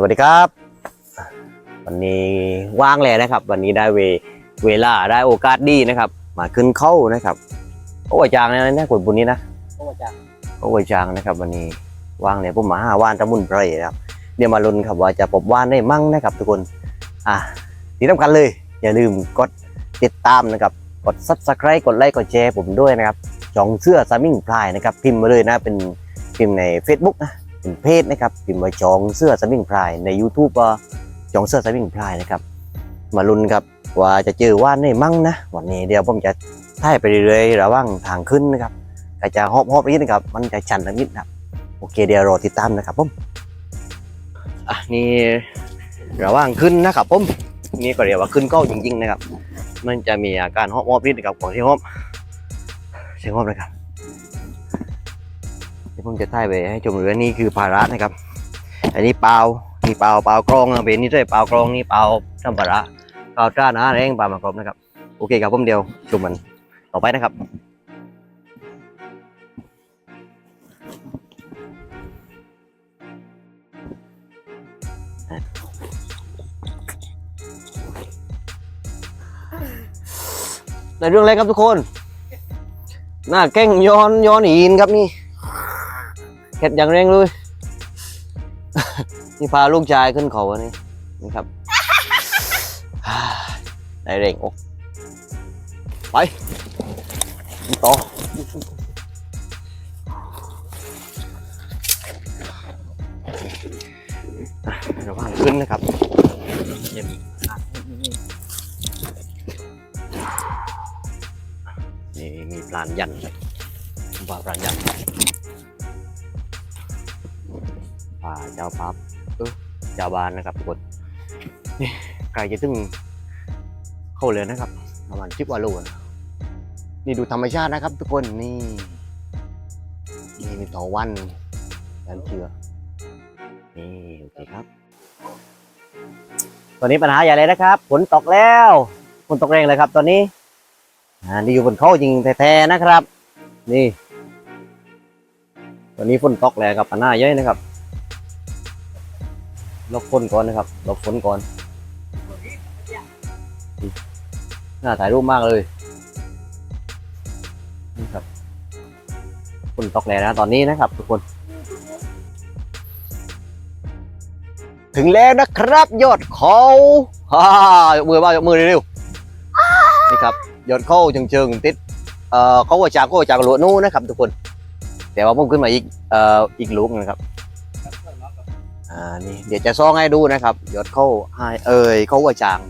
สวัสดีครับ วันนี้ว่างแล้วนะครับ วันนี้ได้เวเวลาได้โอกาสดีนะครับ มาขึ้นเข้านะครับโอ้ยจางนะนะคนบุญนี้นะโอ้จังโอ้ยจางนะครับ วันนี้ว่างเนี่ยผมมาหาว่านตะมุนไพรนะครับเดี๋ยวมาลุ้นครับว่าจะพบว่านได้มั่งนะครับ ทุกคนอะที่สำคัญเลย อย่าลืมกดติดตามนะครับ กด subscribe กดไลค์กดแชร์ผมด้วยนะครับจองเสื้อสามิงพลายนะครับ พิมพ์มาเลยนะเป็นพิมพ์ใน Facebook นะ เป็นเพจนะครับพิมพ์ว่าจองเสื้อสมิงพรายใน YouTube ก็จองเสื้อสมิงพรายนะครับ มาลุ้นครับว่าจะเจอว่านได้มั่งนะ วันนี้เดี๋ยวผมจะถ่ายไปเรื่อยๆระว่างทางขึ้นนะครับก็จะฮอบฮอบนิดนะครับ มันจะชันนิดนะครับโอเคเดี๋ยวรอติดตามนะครับผมอะนี่ระว่างขึ้นนะครับผมนี่ก็เรียกว่าขึ้นก็จริงๆนะครับ มันจะมีอาการฮอบฮอบนิดนะครับก่อนที่ฮอบเสียงฮอบเลยครับ ผมจะถ่ายไปให้ชมเรือนี่คือภาระนะครับ อันนี้เปล่านี่เปล่าเปล่ากรองนะเบนนี่ด้วยเปล่ากรองนี่เปล่าสัมภาระเปล่าจ้านะแรงเปล่ามาครบนะครับ โอเคครับผมเดียวชมมันต่อไปนะครับในเรื่องอะไรครับทุกคน หน้าแก้งย้อนย้อนหินครับนี่ เห็ดอย่างแรงเลย นี่พาลูกชายขึ้นเขาอันนี้นี่ครับได้เร่งอกไปต่อระวังขึ้นนะครับเย็นนี่มีปลานยันครับว่าปลานยันาเจ้าพับเออจ้าบานนะครับทุกคนนี่ไกลจะถึงเข้าเลยนะครับประมาณสิบวาโลนะนี่ดูธรรมชาตินะครับ ทุกคนนี่นี่มีตอวันยันเชือนี่โอเคครับ ตอนนี้ปัญหาใหญ่เลยนะครับฝนตกแล้วฝนตกแรงเลยครับ ตอนนี้อ่านี่อยู่บนเขาจริงแท้ๆนะครับ นี่ ตอนนี้ฝนตกแล้วครับปัญหาเยอะนะครับ ลบฝนก่อนนะครับหลบฝนก่อนน่าถ่ายรูปมากเลยนี่ครับฝนตกแล้วนะตอนนี้นะครับทุกคน ถึงแล้วนะครับ ยอดเขาฮ่ายกมือบ้างยกมือเร็วๆนี่ครับยอดเขาเชิงๆติดเอ่อเขาว่าจากเขาจากหลวนู้นะครับ ทุกคน แต่ว่าผมขึ้นมาอีกเอ่ออีกลูกนึงครับ อ่านี่เดี๋ยวจะซ่องให้ดูนะครับยอดเข้าให้เอ่ยเข้าว่าจาง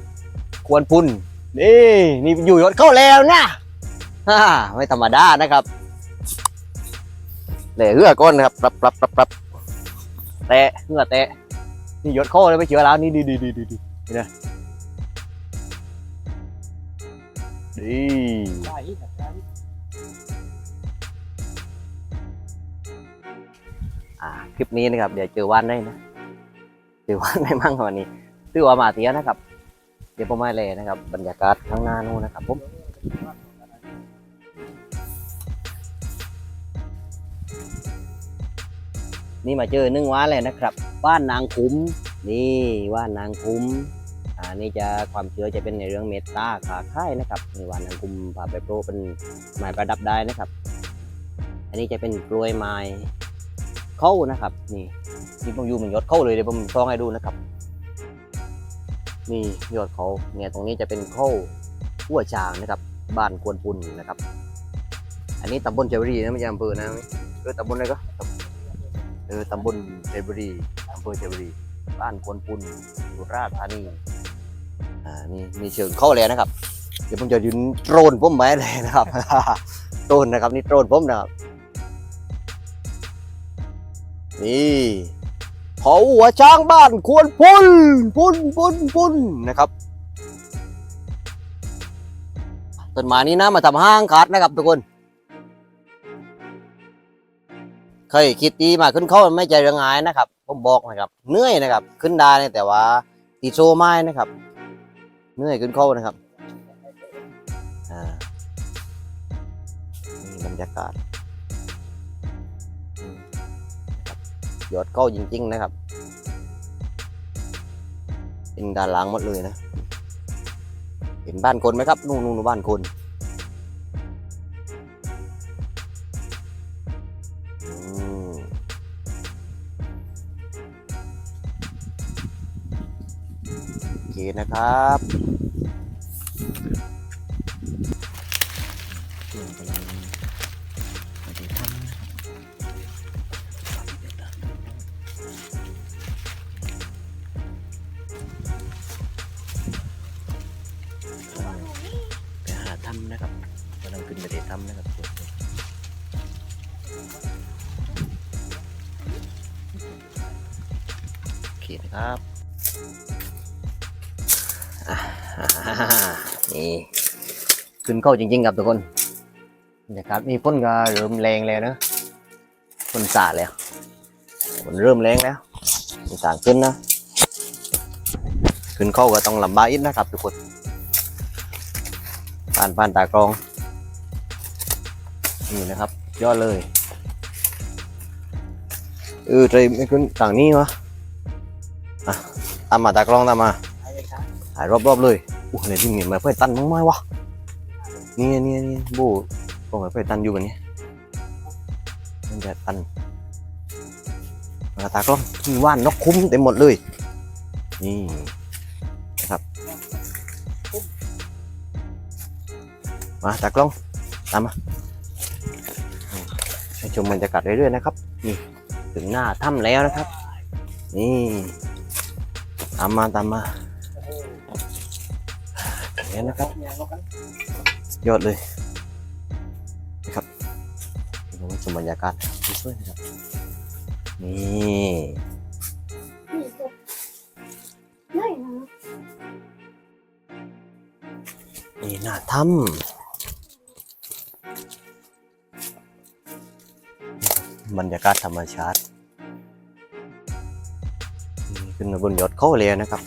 ควรพุ่นนี่นี่อยู่ยอดเข้าแล้วนะฮ่าไม่ธรรมดานะครับเหล่เหือก้อนนะครับปรับปรับปรับปรับแตะเหือแตะนี่ยศเข้าเลยไม่เชื่อแล้วนี่ดีดีดีดีดีนะดีคลิปนี้นะครับ เดี๋ยวเจอว่านได้นะ เจอว่าได้มั่งวันนี้ตื้อว่ามาเตียนะครับ เดี๋ยวผมไม่เลยนะครับ บรรยากาศข้างหน้านู้นนะครับผมนี่มาเจอหนึ่งว่าเลยนะครับว่านนางคุ้มนี่ว่านนางคุ้มอ่านี่จะความเชื่อจะเป็นในเรื่องเมตตาขาค่ายนะครับนี่ว่านนางคุ้มพาไปโปรเป็นไม้ประดับได้นะครับ อันนี้จะเป็นกล้วยไม้เข้านะครับ นี่ นี่ผมอยู่เหมือนยอดเข้าเลยเดี๋ยวผมต้องให้ดูนะครับนี่ยอดเขาเนี่ยตรงนี้จะเป็นเข้าหัวจางนะครับ บ้านควนปุ่นนะครับ อันนี้ตำบลเจวรีนะไม่ใช่อำเภอนะเออตำบลอะไรก็เออตำบลเจวรีอำเภอเจวรีบ้านควนปุ่นสุราษฎร์ธานีอ่านี่มีเชิงเข้าแล้วนะครับ เดี๋ยวผมจะยืนโดรนผมไว้เลยนะครับโดรนนะครับนี่โดรนผมนะครับนี่ เขาหัวช้างบ้านควรพุ่นพุ่นพุ่นพุ่นนะครับต้นไม้นี้นะมาทำห้างขาดนะครับทุกคนเคยคิดดีมาขึ้นเขาไม่ใจเรื่องงายนะครับผมบอกนะครับเหนื่อยนะครับ ขึ้นได้นะแต่ว่าตีโซไม้นะครับเหนื่อยขึ้นเขานะครับอ่านี่บรรยากาศ ยอดเข้าจริง ๆ นะครับ เป็นด้านหลังหมดเลยนะ เห็นบ้านคนไหมครับ นู่นนู่นบ้านคนอืมโอเคนะครับ ขึ้นไปในถ้ำนะครับทุกคนโอเคนะครับนี่ขึ้นเข้าจริงๆครับทุกคนบรรยากาศมีฝนก็เริ่มแรงแล้วนะฝนสาดแล้วฝนเริ่มแรงแล้วมีต่างขึ้นนะ ขึ้นเข้าก็ต้องลำบากอีกนะครับทุกคนผ่านผ่านตากรอง นี่นะครับ ยอดเลย เออใจไม่ขึ้นต่างนี้วะอะตามมาตากรองตามมาถ่ายรอบๆเลยโอ้โหเนี่ยที่มาเพื่อตันมั้งไหมวะนี่นี่นี่โบก็มาเพื่อตันอยู่แบบนี้มันจะตันมาตากล้องมีว่านนกคุ้มเต็มหมดเลย นี่นะครับมาตากล้องตามมา ชมบรรยากาศเรื่อยๆนะครับ นี่ถึงหน้าถ้ำแล้วนะครับ นี่ตามมาตามมาอย่างนี้นะครับยอดเลยนะครับดูชมบรรยากาศสวยๆนะครับนี่นะนี่หน้าถ้ำ บรรยากาศธรรมชาตินี่ขึ้นมาบนยอดเขาเลยนะครับ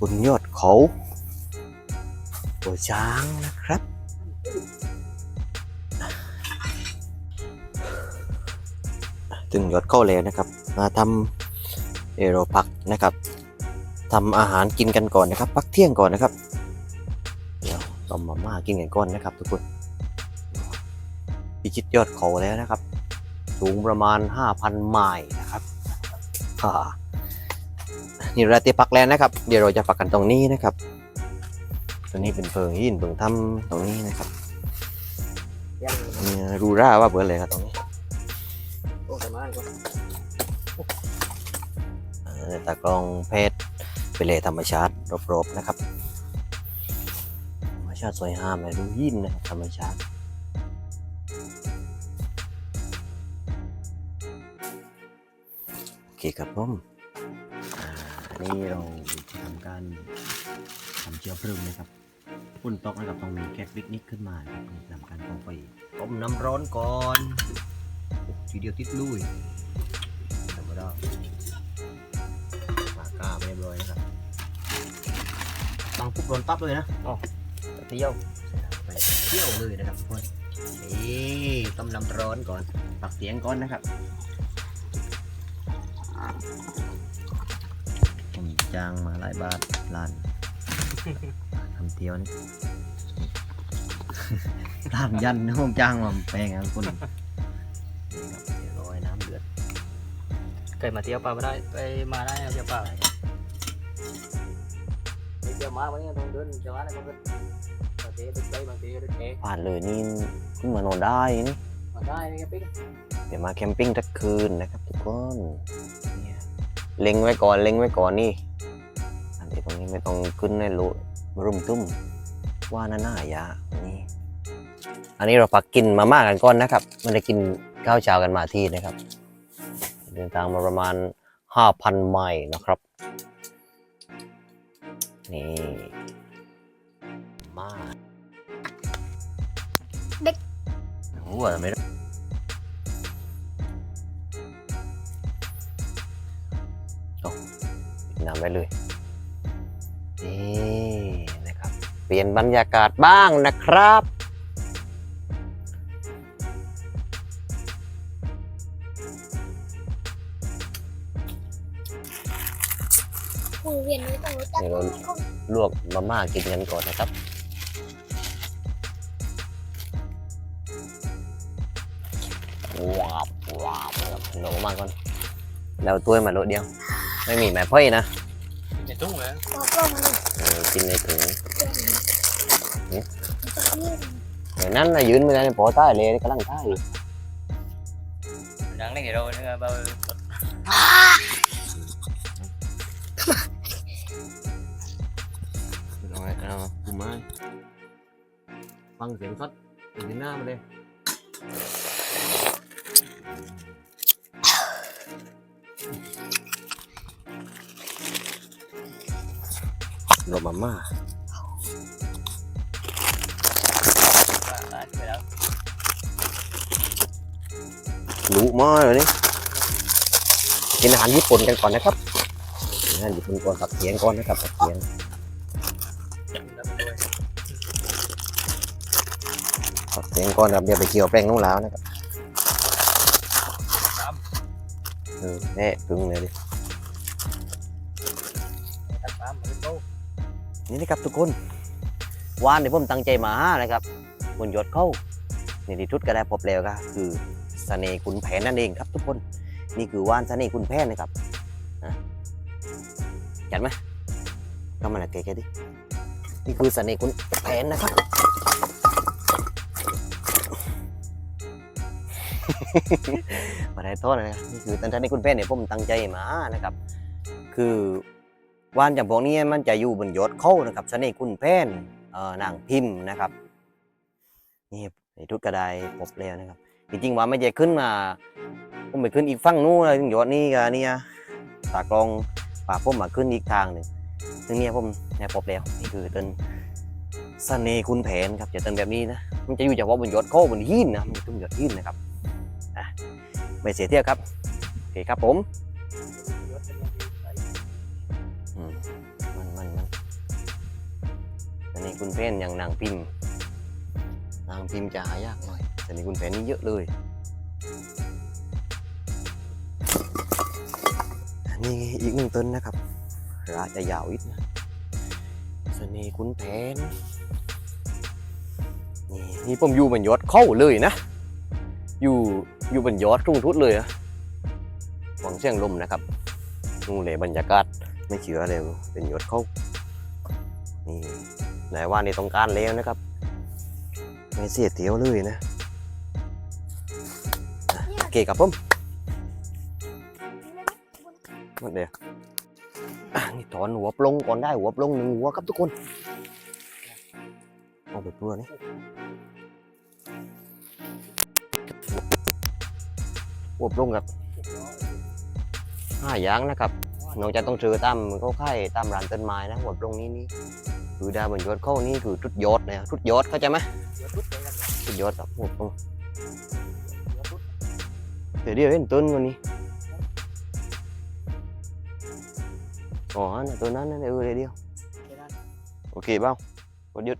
บนยอดเขาตัวช้างนะครับถึงยอดเข้าแล้วนะครับ มาทำเอโรพักนะครับทำอาหารกินกันก่อนนะครับ พักเที่ยงก่อนนะครับเดี๋ยวต้มมาม่ากินกันก่อนนะครับ ทุกคนพิชิตยอดเขาแล้วนะครับ สูงประมาณ 5,000 ไมล์นะครับอ่านี่เราตรียมพักแล้วนะครับ เดี๋ยวเราจะพักกันตรงนี้นะครับ ตัวนี้เป็นเพิงหินเพิงถ้ำตรงนี้นะครับยังนี่รูร่าว่าเบอร์อะไรครับตรงนี้โอ้ประมาก็เอ่อตากล้องเพชรเป็นเลยธรรมชาติรอบๆนะครับ ธรรมชาติสวยงามเลยดูยินนะครับธรรมชาติ เคครับผมอ่าอันนี้เราจะทำการทำเชื้อเพลิงนะครับฝุ่นตกนะครับต้องมีแก๊สปิกนิกขึ้นมาครับนี่ทำการต้องไปต้มน้ำร้อนก่อนโอ้ทีเดียวติดลุยธรรมดาปากกาไม่เรียบร้อยนะครับต้องปุ๊บร้อนปั๊บเลยนะไปเที่ยวไปเที่ยวเลยนะครับทุกคนนี่ต้มน้ำร้อนก่อนปรับเสียงก่อนนะครับ ผมจ้างมาหลายบาทล้านทำเที่ยวนี่ร้านยันนะผมจ้างมาแปลงครับคุณนี่ครับเดี๋ยวรอให้น้ำเดือดเคยมาเที่ยวป่าไม่ได้ไปมาได้เอาเที่ยวป่าไปเที่ยวมาวันนี้ต้องเดินเที่ยวอะไรต้องเดินบางทีเดินไปบางทีเดินเองผ่านเลยนี่เพิ่งมานอนได้นี่มาได้นี่ก็ปิ๊กเดี๋ยวมาแคมปิ้งทักคืนนะครับทุกคน เล็งไว้ก่อนเล็งไว้ก่อนนี่ อันนี้ตรงนี้ไม่ต้องขึ้นในรูรุ่มตุ้มว่าน่าหน้ายานี่ อันนี้เราพักกินมาม่ากันก่อนนะครับไม่ได้กินข้าวเช้ากันมาที่นะครับ เดินทางมาประมาณ 5,000 ไมล์นะครับ นี่มาเด็กโอ้โหไม่ น้ำไว้เลยนี่นะครับ เปลี่ยนบรรยากาศบ้างนะครับโอ้เรียนไม่ต้องรู้จักเดี๋ยวเราไม่คงลวกมาม่ากินกันก่อนนะครับว้าวว้าวครับโหลมาก่อนแล้วตัวมาโหลเดียว ไม่มีแม่พ่อยนะในตุ้งเลยบอกว่ามันเออกินในถุงนี่เดี๋ยวนั้นนะยืนไม่ได้ในปอใต้เลยกำลังใต้อยู่ đang lấy cái đâu nữa bao เอาไว้เอาคุมไม้ฟังเสียงสดถึงหน้ามาเลยรสมาม่า à cái đó รู้มากเลยนี่กินอาหารญี่ปุ่นกันก่อนนะครับกินอาหารญี่ปุ่นก่อนตัดเสียงก่อนนะครับตัดเสียงตัดเสียงก่อนครับเดี๋ยวไปเกี่ยวแป้งนุ่งแล้วนะครับเออแน่ตึงเลยดิ นี่นะครับทุกคนวานที่ผมตั้งใจมาหานะครับบนยอดเขานี่ที่ทุดก็ได้พบแล้วก็คือเสน่ห์ขุนแผนนั่นเองครับ ทุกคนนี่คือวานเสน่ห์ขุนแผนนะครับจัดไหมก็มาละเกะๆดินี่คือเสน่ห์ขุนแผนนะครับมาได้โทษนะครับนี่คือตันทันนี่คุณแพนเนี่ยผมตั้งใจมานะครับ คือ วานจำพวกนี้มันจะอยู่บนยอดเขานะครับเสน่คุณแพนเอ่อนางพิมพ์นะครับนี่ในทุกกระไดพบแล้วนะครับ จริงๆว่าไม่จะขึ้นมาผมไปขึ้นอีกฝั่งนู้นเลยถึงยอดนี้กับเนี่ยตากลองป่าผมมาขึ้นอีกทางหนึ่งซึ่งเนี่ยผมเนี่ยพบแล้วนี่คือต้นเสน่คุณแผนครับจะต้นแบบนี้นะมันจะอยู่เฉพาะบนยอดเขาบนหินนะมันขึ้นยอดหินนะครับไม่เสียเที่ยวครับโอเคครับผม นนี้คุณเพนอย่างนางพิมพ์ นางพิมพ์จะหายากหน่อย แต่นี่คุณเพนนี่เยอะเลยอันนี้อีกหนึ่งต้นนะครับราจะยาวอีกนะสน่คุณแผนนี่นี่ผมอยู่บนยอดเข้าเลยนะ อยู่อยู่บนยอดทุ่งทุดเลยอะฟังเสียงลมนะครับนู่นเลยบรรยากาศไม่เชื่อเลยเป็นยอดเข้านี่ ไหนว่านี่ต้องการแล้วนะครับ ไม่เสียเที่ยวเลยนะโอเคครับผมหมดเดียวนี่ถอนหัวปลงก่อนได้หัวปลงหนึ่งหัวครับทุกคนเอาไปเพื่อนี่หัวปรุงครับห้าอย่างนะครับนอกจากต้องซื้อตามเขาค่ายตามร้านต้นไม้นะหัวปรุงนี้นี่ คือดาวบนยอดเข้านี่คือทุดยอดนะทุดยอดเข้าใจไหมทุดยอดครับหัวปรุงเดี๋ยวเดี๋ยวเห็นต้นวันนี้อ๋อนั่นตัวนั้นนั่นเออเดี๋ยวโอเคบ้างกดหยุด